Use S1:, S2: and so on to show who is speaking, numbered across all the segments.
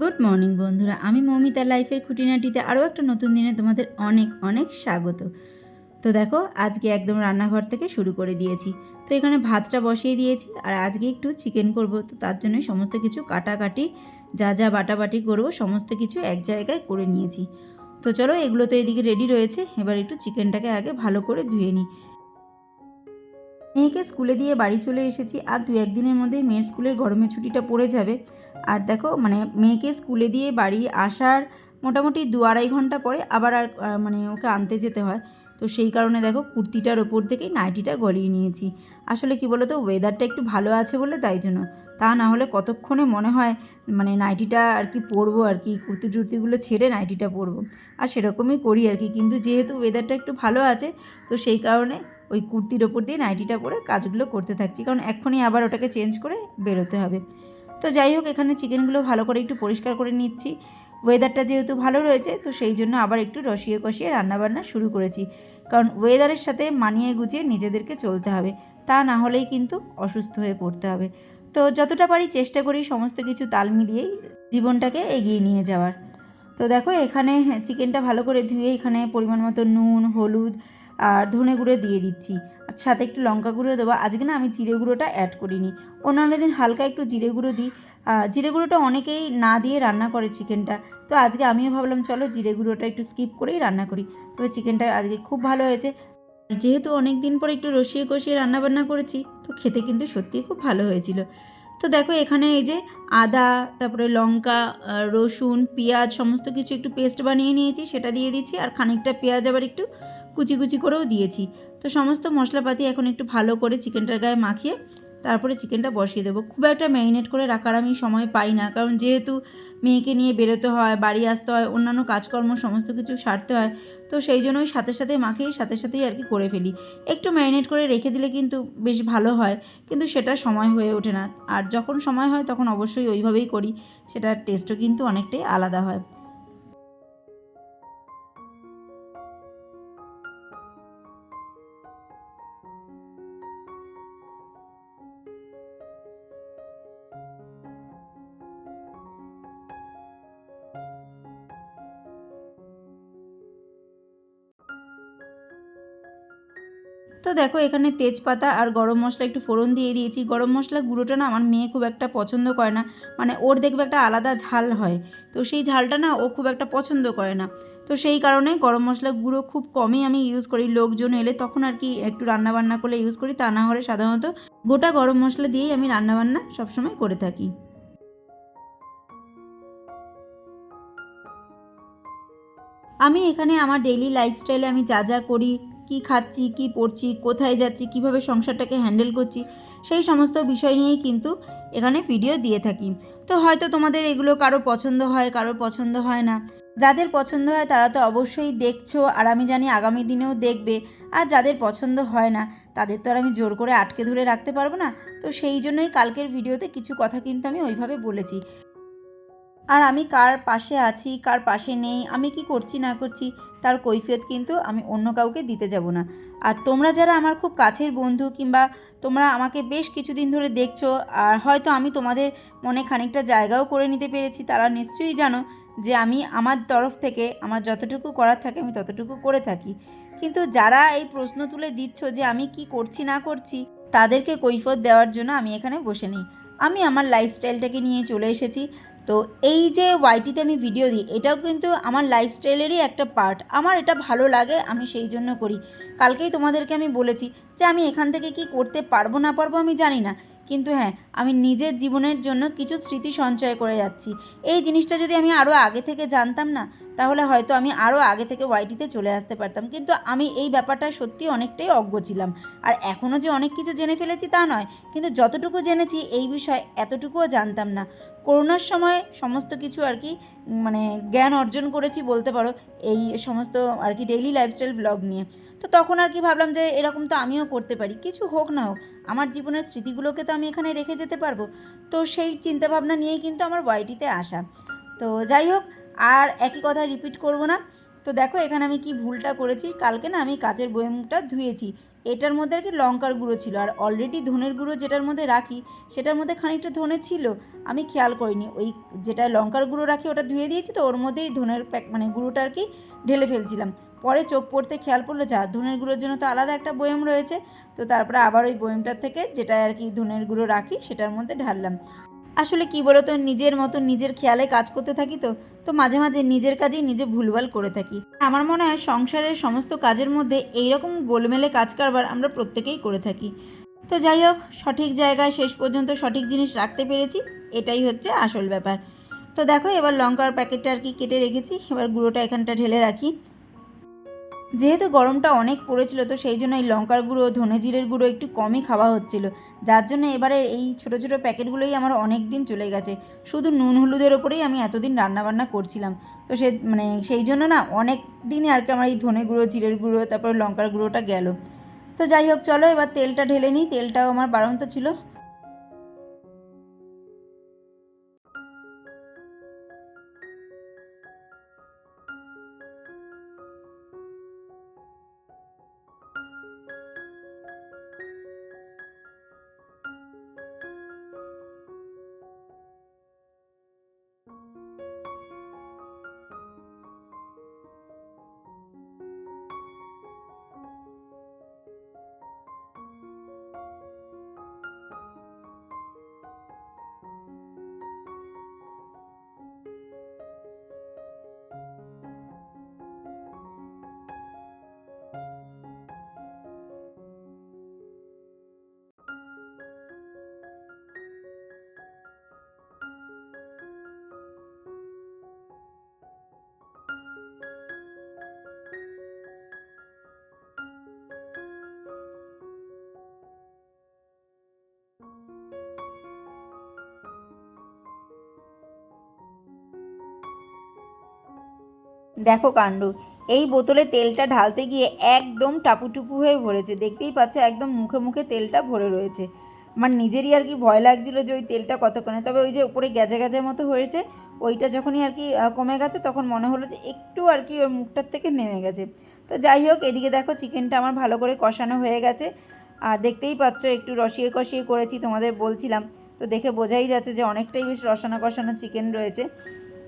S1: Good morning বন্ধুরা। আমি মৌমিতা লাইফের খুঁটিনাটিতে আরও একটা নতুন দিনে তোমাদের অনেক অনেক স্বাগত। তো দেখো, আজকে একদম রান্নাঘর থেকে শুরু করে দিয়েছি। তো এখানে ভাতটা বসিয়ে দিয়েছি, আর আজকে একটু চিকেন করব। তো তার জন্য সমস্ত কিছু কাটাকাটি, যা যা বাটাবাটি করব, সমস্ত কিছু এক জায়গায় করে নিয়েছি। তো চলো, এগুলো তো এদিকে রেডি রয়েছে। এবার একটু চিকেনটাকে আগে ভালো করে ধুয়ে নিই। মেয়েকে স্কুলে দিয়ে বাড়ি চলে এসেছি, আর দু একদিনের মধ্যেই মেয়ের স্কুলের গরমের ছুটিটা পড়ে যাবে। আর দেখো মানে মেয়েকে স্কুলে দিয়ে বাড়ি আসার মোটামুটি দু আড়াই ঘণ্টা পরে আবার আর মানে ওকে আনতে যেতে হয়। তো সেই কারণে দেখো, কুর্তিটার ওপর থেকেই নাইটিটা গলিয়ে নিয়েছি। আসলে কি বলো তো ওয়েদারটা একটু ভালো আছে বলে তাই জন্য। তা না হলে কতক্ষণে মনে হয় মানে নাইটিটা আর কি পরবো আর কি, কুর্তি টুর্তিগুলো ছেড়ে নাইটিটা পরবো। আর সেরকমই করি আর কি, কিন্তু যেহেতু ওয়েদারটা একটু ভালো আছে, তো সেই কারণে ওই কুর্তির ওপর দিয়ে নাইটিটা পরে কাজগুলো করতে থাকছি। কারণ এক্ষুনি আবার ওটাকে চেঞ্জ করে বেরোতে হবে। তো যাই হোক, এখানে চিকেনগুলো ভালো করে একটু পরিষ্কার করে নিচ্ছি। ওয়েদারটা যেহেতু ভালো রয়েছে, তো সেই জন্য আবার একটু রসিয়ে কষিয়ে রান্নাবান্না শুরু করেছি। কারণ ওয়েদারের সাথে মানিয়ে গুছিয়ে নিজেদেরকে চলতে হবে, তা না হলেই কিন্তু অসুস্থ হয়ে পড়তে হবে। তো যতটা পারি চেষ্টা করি সমস্ত কিছু তাল মিলিয়েই জীবনটাকে এগিয়ে নিয়ে যাওয়ার। তো দেখো, এখানে চিকেনটা ভালো করে ধুয়ে এখানে পরিমাণ মতো নুন, হলুদ আর ধনে গুঁড়ো দিয়ে দিচ্ছি। আর সাথে একটু লঙ্কা গুঁড়ো দেবো। আজকে না আমি জিরে গুঁড়োটা অ্যাড করিনি। অন্যান্য দিন হালকা একটু জিরে গুঁড়ো দিই। জিরে গুঁড়োটা অনেকেই না দিয়ে রান্না করে চিকেনটা। তো আজকে আমিও ভাবলাম, চলো জিরে গুঁড়োটা একটু স্কিপ করেই রান্না করি। তবে চিকেনটা আজকে খুব ভালো হয়েছে। যেহেতু অনেক দিন পরে একটু রসিয়ে কষিয়ে রান্নাবান্না করেছি, তো খেতে কিন্তু সত্যিই খুব ভালো হয়েছিল। তো দেখো এখানে এই যে আদা, তারপরে লঙ্কা রসুন, পেঁয়াজ, সমস্ত কিছু একটু পেস্ট বানিয়ে নিয়েছি, সেটা দিয়ে দিচ্ছি। আর খানিকটা পেঁয়াজ আবার একটু কুচি কুচি করেও দিয়েছি। তো সমস্ত মশলাপাতি এখন একটু ভালো করে চিকেনটার গায়ে মাখিয়ে তারপরে চিকেনটা বসিয়ে দেবো। খুব একটা ম্যারিনেট করে রাখার আমি সময় পাই না, কারণ যেহেতু মেয়েকে নিয়ে বেরোতে হয়, বাড়ি আসতে হয়, অন্যান্য কাজকর্ম সমস্ত কিছু সারতে হয়, তো সেই জন্যই সাথে সাথে মাখিয়ে সাথে সাথেই আর কি করে ফেলি। একটু ম্যারিনেট করে রেখে দিলে কিন্তু বেশ ভালো হয়, কিন্তু সেটা সময় হয়ে ওঠে না। আর যখন সময় হয় তখন অবশ্যই ওইভাবেই করি, সেটার টেস্টও কিন্তু অনেকটাই আলাদা হয়। তো দেখো, এখানে তেজপাতা আর গরম মশলা একটু ফোড়ন দিয়ে দিয়েছি। গরম মশলা গুঁড়োটা না আমার মেয়ে খুব একটা পছন্দ করে না। মানে ওর দেখবে একটা আলাদা ঝাল হয়। তো সেই ঝালটা না ও খুব একটা পছন্দ করে না। তো সেই কারণে গরম মশলা গুঁড়ো খুব কমই আমি ইউজ করি। লোকজন এলে তখন আর কি একটু রান্নাবান্না করলে ইউজ করি। তা না হলে সাধারণত গোটা গরম মশলা দিয়েই আমি রান্নাবান্না সবসময় করে থাকি। আমি এখানে আমার ডেইলি লাইফস্টাইলে আমি যা যা করি কি খাচ্ছি, কি পড়ছি, কোথায় যাচ্ছি, কীভাবে সংসারটাকে হ্যান্ডেল করছি, সেই সমস্ত বিষয় নিয়েই কিন্তু এখানে ভিডিও দিয়ে থাকি। তো হয়তো তোমাদের এগুলো কারও পছন্দ হয়, কারও পছন্দ হয় না। যাদের পছন্দ হয় তারা তো অবশ্যই দেখছ, আর আমি জানি আগামী দিনেও দেখবে। আর যাদের পছন্দ হয় না, তাদের তো আর আমি জোর করে আটকে ধরে রাখতে পারব না। তো সেই জন্যই কালকের ভিডিওতে কিছু কথা কিন্তু আমি ওইভাবে বলেছি। আর আমি কার পাশে আছি, কার পাশে নেই, আমি কি করছি, না করছি, তার কৈফিয়ত কিন্তু আমি অন্য কাউকে দিতে যাব না। আর তোমরা যারা আমার খুব কাছের বন্ধু কিংবা তোমরা আমাকে বেশ কিছুদিন ধরে দেখছ, আর হয়তো আমি তোমাদের মনে খানিকটা জায়গাও করে নিতে পেরেছি, তারা নিশ্চয়ই জানো যে আমি আমার তরফ থেকে, আমার যতটুকু করার থাকে আমি ততটুকু করে থাকি। কিন্তু যারা এই প্রশ্ন তুলে দিচ্ছ যে আমি কি করছি, না করছি, তাদেরকে কৈফত দেওয়ার জন্য আমি এখানে বসে নিই। আমি আমার লাইফস্টাইলটাকে নিয়ে চলে এসেছি। তো এই যে ওয়াইটিতে আমি ভিডিও দিই, এটাও কিন্তু আমার লাইফস্টাইলেরই একটা পার্ট আমার এটা ভালো লাগে, আমি সেই জন্য করি। কালকেই তোমাদেরকে আমি বলেছি যে আমি এখান থেকে কি করতে পারব না পারব আমি জানি না। কিন্তু হ্যাঁ আমি নিজের জীবনের জন্য কিছু স্মৃতি সঞ্চয় করে যাচ্ছি। এই জিনিসটা যদি আমি আরও আগে থেকে জানতাম না, তাহলে হয়তো আমি আরও আগে থেকে ওয়াইটিতে চলে আসতে পারতাম। কিন্তু আমি এই ব্যাপারটা সত্যি অনেকটাই অজ্ঞ ছিলাম। আর এখনও যে অনেক কিছু জেনে ফেলেছি তা নয়, কিন্তু যতটুকু জেনেছি এই বিষয়ে এতটুকুও জানতাম না। করোনার সময় সমস্ত কিছু আর কি মানে জ্ঞান অর্জন করেছি বলতে পারো, এই সমস্ত আর কি ডেইলি লাইফস্টাইল ব্লগ নিয়ে। তো তখন আর কি ভাবলাম যে এরকম তো আমিও করতে পারি, কিছু হোক না হোক। আমার জীবনের স্মৃতিগুলোকে তো আমি এখানে রেখে যেতে পারব। তো সেই চিন্তাভাবনা নিয়েই কিন্তু আমার ওয়াইটিতে আসা। তো যাই হোক, আর একই কথা রিপিট করব না। তো দেখো, এখানে আমি কি ভুলটা করেছি? কালকে না আমি কাচের বয়মটা ধুয়েছি। এটার মধ্যে আর কি লঙ্কার গুঁড়ো ছিল। আর অলরেডি ধনের গুঁড়ো যেটার মধ্যে রাখি, সেটার মধ্যে খানিকটা ধনে ছিল। আমি খেয়াল করিনি। ওই যেটা লঙ্কার গুঁড়ো রাখি, ওটা ধুয়ে দিয়েছি। তো ওর মধ্যেই ধনের প্যাক মানে গুঁড়োটা আর কি ঢেলে ফেলছিলাম। পরে চোখ পড়তে খেয়াল পড়ল যা ধনের গুঁড়োর জন্য তো আলাদা একটা বয়ম রয়েছে। তো তারপরে আবার ওই বয়মটার থেকে যেটা আর কি ধনের গুঁড়ো রাখি, সেটার মধ্যে ঢাললাম। আসলে কি বলো তো নিজের মতো নিজের খেয়ালে কাজ করতে থাকি তো তো মাঝে মাঝে নিজের কাজেই নিজে ভুলভাল করে থাকি। আমার মনে হয় সংসারের সমস্ত কাজের মধ্যে এইরকম গোলমেলে কাজ কারবার আমরা প্রত্যেকেই করে থাকি। তো যাই হোক, সঠিক জায়গায় শেষ পর্যন্ত সঠিক জিনিস রাখতে পেরেছি, এটাই হচ্ছে আসল ব্যাপার। তো দেখো, এবার লঙ্কার প্যাকেটটা আর কি কেটে রেখেছি, এবার গুঁড়োটা এখানটা ঢেলে রাখি। যেহেতু গরমটা অনেক পড়েছিল, তো সেই জন্য এই লঙ্কার গুঁড়ো ধনে জিরের গুঁড়ো একটু কমই খাওয়া হচ্ছিল। যার জন্য এবারে এই ছোটো ছোটো প্যাকেটগুলোই আমার অনেক দিন চলে গেছে। শুধু নুন হলুদের ওপরেই আমি এতদিন রান্নাবান্না করছিলাম। তো সে মানে সেই জন্য না অনেক দিনই আর কি আমার এই ধনে গুঁড়ো, জিরের গুঁড়ো, তারপরে লঙ্কার গুঁড়োটা গেল। তো যাই হোক, চলো এবার তেলটা ঢেলে নিই। তেলটাও আমার বাড়ন্ত ছিল। দেখো কাণ্ড, এই বোতলে তেলটা ঢালতে গিয়ে একদম টাপুটুপু হয়ে ভরেছে। দেখতেই পাচ্ছ একদম মুখে মুখে তেলটা ভরে রয়েছে। আমার নিজেরই আর কি ভয় লাগছিল যে ওই তেলটা কতক্ষণে, তবে ওই যে উপরে গ্যাজা গ্যাজা মতো হয়েছে, ওইটা যখনই আর কি কমে গেছে তখন মনে হলো যে একটু আর কি ওর মুখটার থেকে নেমে গেছে। তো যাই হোক, এদিকে দেখো চিকেনটা আমার ভালো করে কষানো হয়ে গেছে। আর দেখতেই পাচ্ছ একটু রসিয়ে কষিয়ে করেছি তোমাদের বলছিলাম। তো দেখে বোঝাই যাচ্ছে যে অনেকটাই বেশ রসানো কষানো চিকেন রয়েছে।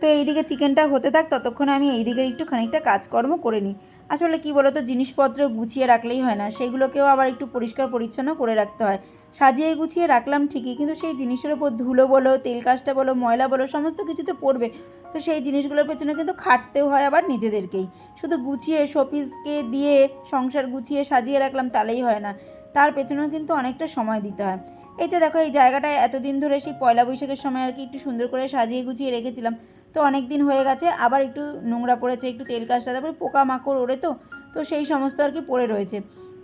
S1: তো এইদিকে চিকেনটা হতে থাক, ততক্ষণে আমি এই দিকের একটু খানিকটা কাজকর্ম করে নিই। আসলে কি বলতো, জিনিসপত্র গুছিয়ে রাখলেই হয় না সেগুলোকেও আবার একটু পরিষ্কার পরিচ্ছন্ন করে রাখতে হয়। সাজিয়ে গুছিয়ে রাখলাম ঠিকই, কিন্তু সেই জিনিসের ওপর ধুলো বলো, তেল কাজটা বলো, ময়লা বলো, সমস্ত কিছু তো পড়বে। তো সেই জিনিসগুলোর পেছনে কিন্তু খাটতেও হয় আবার নিজেদেরকেই। শুধু গুছিয়ে শোপিসকে দিয়ে সংসার গুছিয়ে সাজিয়ে রাখলাম তাহলেই হয় না, তার পেছনেও কিন্তু অনেকটা সময় দিতে হয়। এই যে দেখো, এই জায়গাটায় এতদিন ধরে সেই পয়লা বৈশাখের সময় আর কি একটু সুন্দর করে সাজিয়ে গুছিয়ে রেখেছিলাম। তো অনেক দিন হয়ে গেছে, আবার একটু নোংরা পড়েছে, একটু তেল কাজটা তারপরে পোকামাকড় ওড়ে তো তো সেই সমস্ত আর কি পড়ে রয়েছে।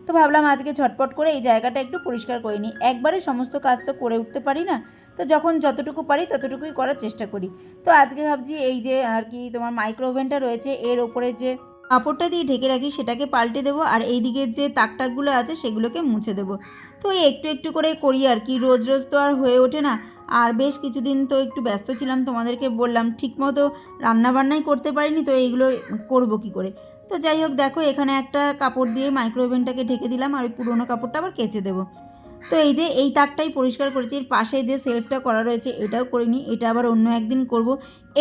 S1: তো ভাবলাম আজকে ঝটপট করে এই জায়গাটা একটু পরিষ্কার করে নিই। একবারে সমস্ত কাজ তো করে উঠতে পারি না, তো যখন যতটুকু পারি ততটুকুই করার চেষ্টা করি। তো আজকে ভাবছি এই যে আর কি তোমার মাইক্রো ওভেনটা রয়েছে, এর ওপরে যে কাপড়টা দিয়ে ঢেকে রাখি সেটাকে পাল্টে দেবো আর এই দিকের যে তাক টাকগুলো আছে সেগুলোকে মুছে দেবো। তো একটু একটু করে করি আর কি, রোজ রোজ তো আর হয়ে ওঠে না আর বেশ কিছুদিন তো একটু ব্যস্ত ছিলাম, তোমাদেরকে বললাম ঠিকমতো রান্নাবান্নাই করতে পারিনি, তো এইগুলো করব কি করে? তো যাই হোক, দেখো এখানে একটা কাপড় দিয়ে মাইক্রোওভেনটাকে ঢেকে দিলাম, আর ওই পুরোনো কাপড়টা আবার কেচে দেবো। তো এই যে এই তারটাই পরিষ্কার করেছি। এর পাশে যে সেলফটা করা রয়েছে এটাও করিনি এটা আবার অন্য একদিন করব।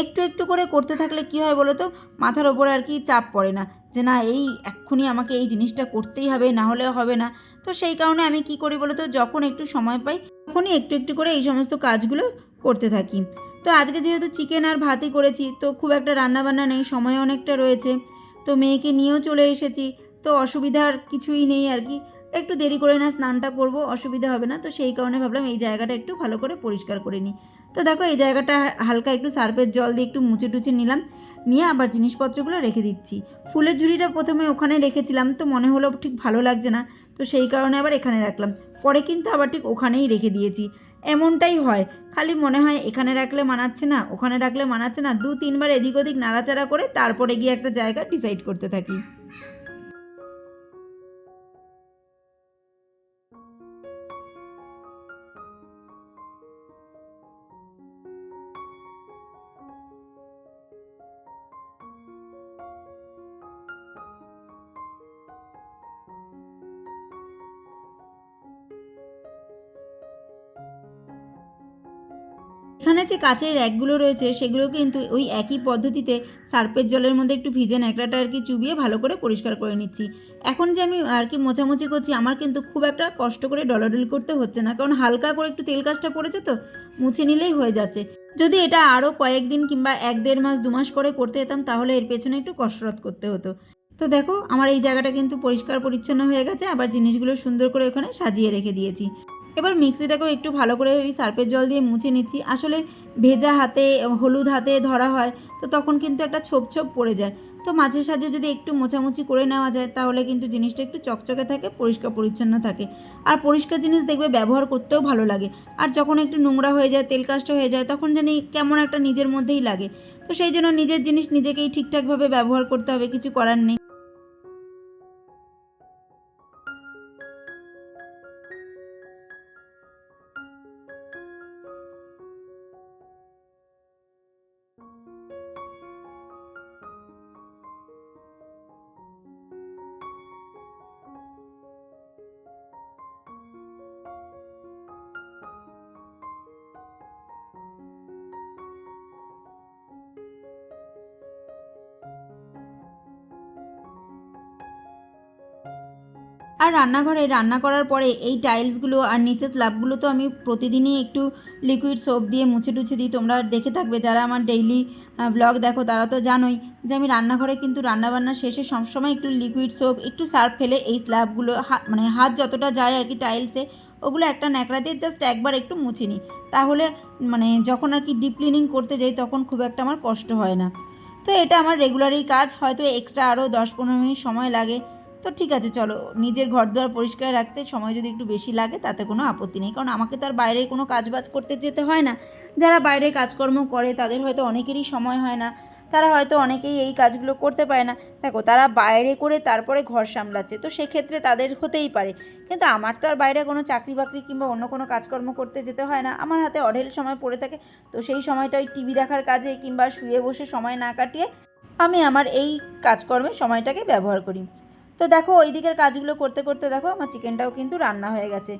S1: একটু একটু করে করতে থাকলে কি হয় বলো তো মাথার ওপরে আর কি চাপ পড়ে না। যে না, এই এক্ষুনি আমাকে এই জিনিসটা করতেই হবে, না হলে হবে না। তো সেই কারণে আমি কি করি বলো তো যখন একটু সময় পাই, তখনই একটু একটু করে এই সমস্ত কাজগুলো করতে থাকি। তো আজকে যেহেতু চিকেন আর ভাতই করেছি, তো খুব একটা রান্নাবান্না নেই, সময় অনেকটা রয়েছে। তো মেয়েকে নিয়েও চলে এসেছি। তো অসুবিধার কিছুই নেই আর কি। একটু দেরি করে না স্নানটা করব, অসুবিধা হবে না। তো সেই কারণে ভাবলাম এই জায়গাটা একটু ভালো করে পরিষ্কার করে নিই। তো দেখো এই জায়গাটা হালকা একটু সার্ফের জল দিয়ে একটু মুছে টুছে নিলাম। নিয়ে আবার জিনিসপত্রগুলো রেখে দিচ্ছি। ফুলের ঝুড়িটা প্রথমে ওখানে রেখেছিলাম, তো মনে হলো ঠিক ভালো লাগছে না। তো সেই কারণে আবার এখানে রাখলাম। পরে কিন্তু আবার ঠিক ওখানেই রেখে দিয়েছি। এমনটাই হয়। খালি মনে হয় এখানে রাখলে মানাচ্ছে না, ওখানে রাখলে মানাচ্ছে না। দু তিনবার এদিক ওদিক নাড়াচাড়া করে তারপরে গিয়ে একটা জায়গা ডিসাইড করতে থাকি। যে কাচের র্যাকগুলো রয়েছে, সেগুলো কিন্তু ওই একই পদ্ধতিতে সার্পের জলের মধ্যে একটু ভিজে ন্যাকড়াটা আর কি চুবিয়ে ভালো করে পরিষ্কার করে নিচ্ছি। এখন যে আমি আর কি মোছামুছি করছি, আমার কিন্তু খুব একটা কষ্ট করে ডলাডলি করতে হচ্ছে না, কারণ হালকা করে একটু তেল কাজটা পড়েছে তো, মুছে নিলেই হয়ে যাচ্ছে। যদি এটা আরও কয়েকদিন কিংবা এক দেড় মাস, দু মাস পরে করতে যেতাম, তাহলে এর পেছনে একটু কসরত করতে হতো। তো দেখো, আমার এই জায়গাটা কিন্তু পরিষ্কার পরিচ্ছন্ন হয়ে গেছে, আবার জিনিসগুলো সুন্দর করে ওখানে সাজিয়ে রেখে দিয়েছি। এবার মিক্সিটাকেও একটু ভালো করে ওই সার্পের জল দিয়ে মুছে নিচ্ছি। আসলে ভেজা হাতে, হলুদ হাতে ধরা হয়, তো তখন কিন্তু একটা ছোপ ছোপ পড়ে যায়। তো মাঝে সাঝে যদি একটু মোছামুছি করে নেওয়া যায়, তাহলে কিন্তু জিনিসটা একটু চকচকে থাকে, পরিষ্কার পরিচ্ছন্ন থাকে। আর পরিষ্কার জিনিস দেখবে ব্যবহার করতেও ভালো লাগে। আর যখন একটু নোংরা হয়ে যায়, তেল কাজটা হয়ে যায়, তখন জানি কেমন একটা নিজের মধ্যেই লাগে। তো সেই জন্য নিজের জিনিস নিজেকেই ঠিকঠাকভাবে ব্যবহার করতে হবে, কিছু করার নেই। আর রান্নাঘরে রান্না করার পরে এই টাইলসগুলো আর নিচের স্ল্যাবগুলো তো আমি প্রতিদিনই একটু লিকুইড সোপ দিয়ে মুছে টুছে দিই। তোমরা দেখে থাকবে, যারা আমার ডেইলি ব্লগ দেখো তারা তো জানোই যে আমি রান্নাঘরে কিন্তু রান্নাবান্না শেষে সবসময় একটু লিকুইড সোপ একটু সার্ফ ফেলে এই স্ল্যাবগুলো মানে হাত যতটা যায় আর কি টাইলসে ওগুলো একটা ন্যাকড়া দিয়ে জাস্ট একবার একটু মুছে নিই। তাহলে মানে যখন আর কি ডিপ ক্লিনিং করতে যাই তখন খুব একটা আমার কষ্ট হয় না। তো এটা আমার রেগুলারই কাজ, হয়তো এক্সট্রা আরও দশ পনেরো মিনিট সময় লাগে। তো ঠিক আছে, চলো। নিজের ঘর দুয়ার পরিষ্কার রাখতে সময় যদি একটু বেশি লাগে, তাতে কোনো আপত্তি নেই। কারণ আমাকে তো আর বাইরে কোনো কাজবাজ করতে যেতে হয় না। যারা বাইরে কাজকর্ম করে, তাদের হয়তো অনেকেরই সময় হয় না। তারা হয়তো অনেকেই এই কাজগুলো করতে পারে না। দেখো, তারা বাইরে করে তারপরে ঘর সামলাচ্ছে। তো সেক্ষেত্রে তাদের হতেই পারে। কিন্তু আমার তো আর বাইরে কোনো চাকরি বাকরি কিংবা অন্য কোনো কাজকর্ম করতে যেতে হয় না। আমার হাতে অঢেল সময় পড়ে থাকে। তো সেই সময়টা ওই টিভি দেখার কাজে কিংবা শুয়ে বসে সময় না কাটিয়ে আমি আমার এই কাজকর্মে সময়টাকে ব্যবহার করি। তো দেখো ওই দিকের কাজগুলো করতে করতে দেখো আমার চিকেনটাও কিন্তু রান্না হয়ে গেছে।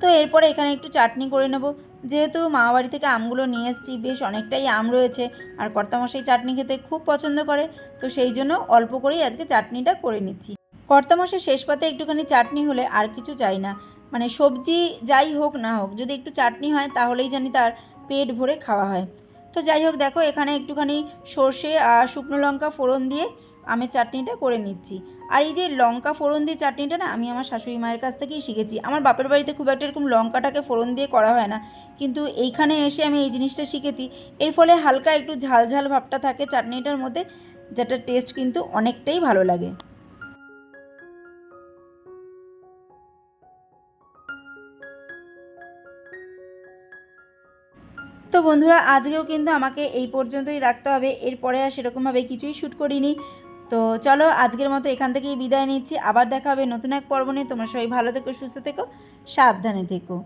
S1: তো এরপরে এখানে একটু চাটনি করে নেব। যেহেতু মামাবাড়ি থেকে আমগুলো নিয়ে এসেছি, বেশ অনেকটাই আম রয়েছে আর কর্তামশাই চাটনি খেতে খুব পছন্দ করে, তো সেই জন্য অল্প করেই আজকে চাটনিটা করে নিচ্ছি। কর্তামশাই শেষ পাতে একটুখানি চাটনি হলে আর কিছু চাই না। মানে সবজি যাই হোক না হোক, যদি একটু চাটনি হয় তাহলেই জানি তার পেট ভরে খাওয়া হয়। তো যাই হোক, দেখো এখানে একটুখানি সর্ষে আর শুকনো লঙ্কা ফোড়ন দিয়ে আমের চাটনিটা করে নিচ্ছি। আর এই যে লঙ্কা ফোড়ন দিয়ে চাটনিটা না, আমি আমার শাশুড়ি মায়ের কাছ থেকেই শিখেছি। আমার বাপের বাড়িতে খুব একটা এরকম লঙ্কাটাকে ফোড়ন দিয়ে করা হয় না। কিন্তু এইখানে এসে আমি এই জিনিসটা শিখেছি। এর ফলে হালকা একটু ঝাল ঝাল ভাবটা থাকে চাটনিটার মধ্যে, যেটা টেস্ট কিন্তু অনেকটাই ভালো লাগে। তো বন্ধুরা, আজকেও কিন্তু আমাকে এই পর্যন্তই রাখতে হবে। এরপরে আর সেরকমভাবে কিছুই শ্যুট করিনি। তো চলো আজকের মতো এখান থেকেই বিদায় নিচ্ছি। আবার দেখা হবে নতুন এক পর্ব নিয়ে। তোমরা সবাই ভালো থেকো, সুস্থ থেকো, সাবধানে থেকো।